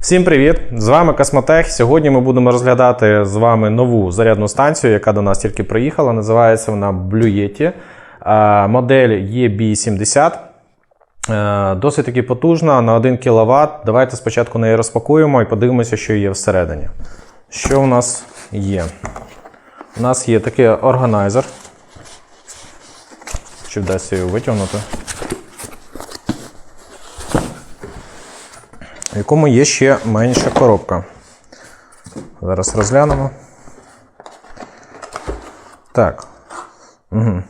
Всім привіт! З вами Космотех. Сьогодні ми будемо розглядати з вами нову зарядну станцію, яка до нас тільки приїхала. Називається вона Blue Yeti. Модель EB70. Е, Досить таки потужна на 1 кВт. Давайте спочатку неї розпакуємо і подивимося, що є всередині. Що у нас є? У нас є такий органайзер. Чи вдасться його витягнути? В якому є ще менша коробка. Зараз розглянемо. Так. Угу.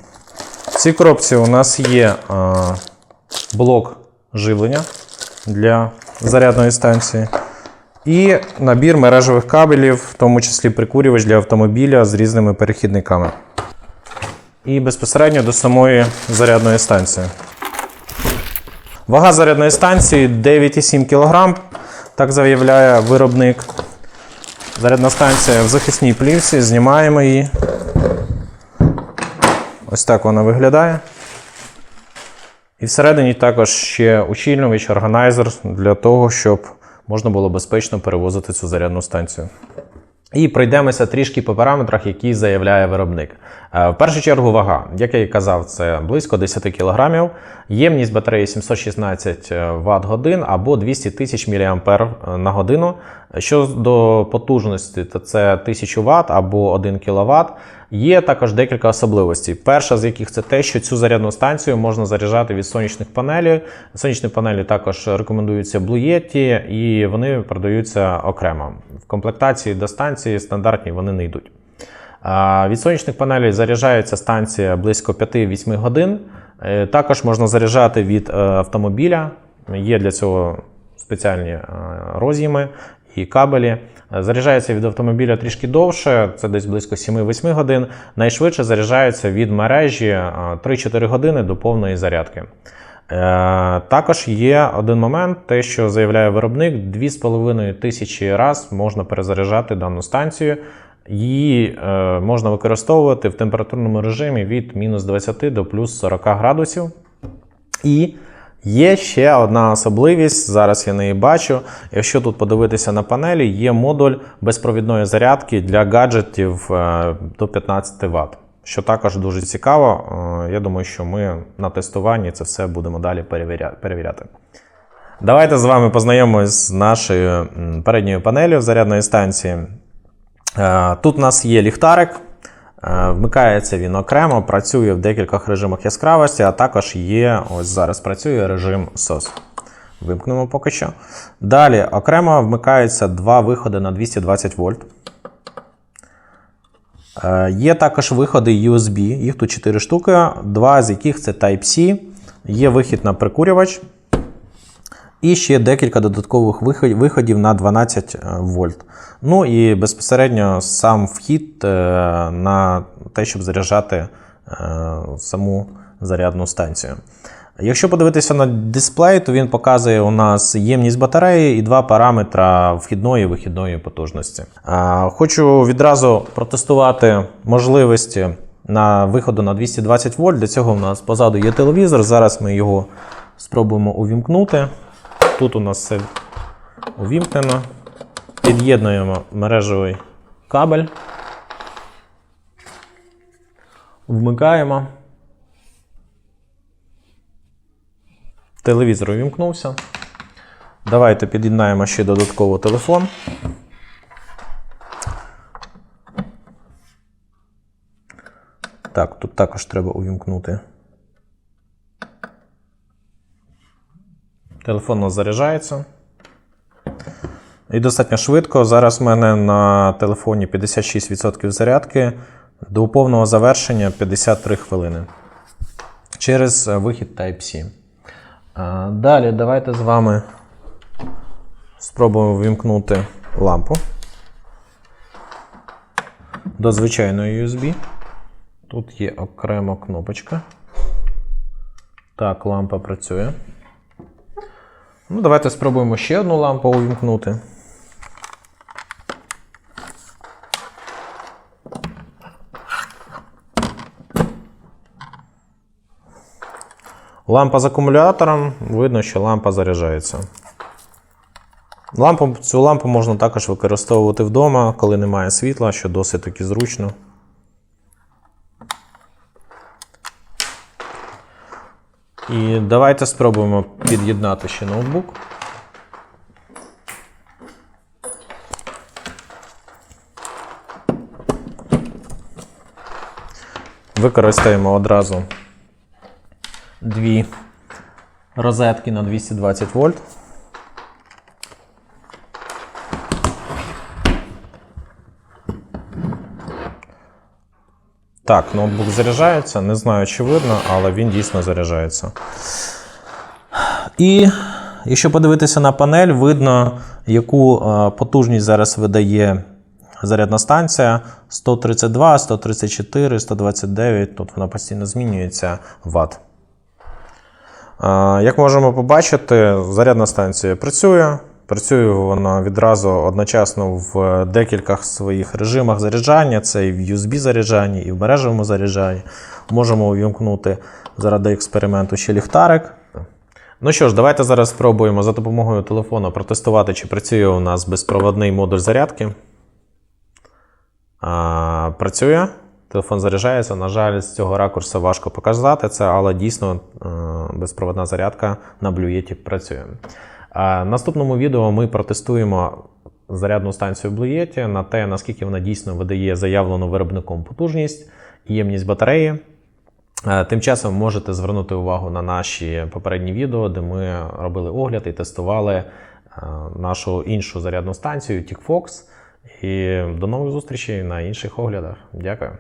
В цій коробці у нас є а, блок живлення для зарядної станції. І набір мережевих кабелів, в тому числі прикурювач для автомобіля з різними перехідниками. І безпосередньо до самої зарядної станції. Вага зарядної станції 9,7 кг. Так заявляє виробник. Зарядна станція в захисній плівці. Знімаємо її. Ось так вона виглядає. І всередині також ще ущільнювач, органайзер для того, щоб можна було безпечно перевозити цю зарядну станцію. І пройдемося трішки по параметрах, які заявляє виробник. Е, В першу чергу вага, як я і казав, це близько 10 кг. Ємність батареї 716 Вт годин або 200 тисяч мА на годину. Щодо потужності, то це 1000 Вт або 1 кВт. Є також декілька особливостей. Перша з яких це те, що цю зарядну станцію можна заряджати від сонячних панелей. Сонячні панелі також рекомендуються Blue Yeti і вони продаються окремо. В комплектації до станції стандартні вони не йдуть. Від сонячних панелей заряджається станція близько 5-8 годин. Е, Також можна заряджати від е, автомобіля. Є для цього спеціальні е, роз'єми і кабелі. Заряджається від автомобіля трішки довше, це десь близько 7-8 годин. Найшвидше заряджається від мережі е, 3-4 години до повної зарядки. Е, Також є один момент, те, що заявляє виробник, 2,5 тисячі раз можна перезаряджати дану станцію. Її е, можна використовувати в температурному режимі від мінус 20 до плюс 40 градусів. І є ще одна особливість, зараз я неї бачу. Якщо тут подивитися на панелі, є модуль безпровідної зарядки для гаджетів е, до 15 Вт. Що також дуже цікаво. Я думаю, що ми на тестуванні це все будемо далі перевіряти. Давайте з вами познайомимось з нашою передньою панелью зарядної станції. Е, Тут у нас є ліхтарик. Е, Вмикається він окремо, працює в декількох режимах яскравості, а також є, ось зараз працює режим SOS. Вимкнемо поки що. Далі окремо вмикаються два виходи на 220 вольт. Е, Є також виходи USB, їх тут 4 штуки, два з яких це Type-C. Є вихід на прикурювач. І ще декілька додаткових виходів на 12 е, вольт. Ну і безпосередньо сам вхід е, на те, щоб заряджати саму зарядну станцію. Якщо подивитися на дисплей, то він показує у нас ємність батареї і два параметри вхідної і вихідної потужності. Хочу відразу протестувати можливості на виходу на 220 вольт. Для цього у нас позаду є телевізор. Зараз ми його спробуємо увімкнути. Тут у нас все увімкнено. Під'єднуємо мережевий кабель. Вмикаємо. Телевізор увімкнувся. Давайте під'єднаємо ще додатково телефон. Так, тут також треба увімкнути. Телефон у нас заряджається. І достатньо швидко. Зараз в мене на телефоні 56% зарядки. До повного завершення 53 хвилини. Через вихід Type-C. Далі давайте з вами спробуємо вимкнути лампу до звичайної USB. Тут є окрема кнопочка. Так, лампа працює. Ну, давайте спробуємо ще одну лампу увімкнути. Лампа з акумулятором, видно, що лампа заряджається. Лампу, цю лампу можна також використовувати вдома, коли немає світла, що досить таки зручно. І давайте спробуємо під'єднати ще ноутбук. Використаємо одразу дві розетки на 220 вольт. Так, ноутбук заряджається. Не знаю, чи видно, але він дійсно заряджається. І якщо подивитися на панель, видно, яку е, потужність зараз видає зарядна станція 132, 134, 129. Тут вона постійно змінюється Вт. Як можемо побачити, зарядна станція працює. Працює вона відразу одночасно в декількох своїх режимах заряджання. Це і в USB заряджанні, і в мережевому заряджанні. Можемо увімкнути заради експерименту ще ліхтарик. Ну що ж, давайте зараз спробуємо за допомогою телефону протестувати, чи працює у нас безпроводний модуль зарядки. А, працює. Телефон заряджається. На жаль, з цього ракурсу важко показати це, але дійсно е, безпроводна зарядка на блюєті працює. В наступному відео ми протестуємо зарядну станцію блюєті на те, наскільки вона дійсно видає заявлену виробником потужність і ємність батареї. Е, Тим часом можете звернути увагу на наші попередні відео, де ми робили огляд і тестували е, нашу іншу зарядну станцію TickFox. І до нових зустрічей на інших оглядах. Дякую.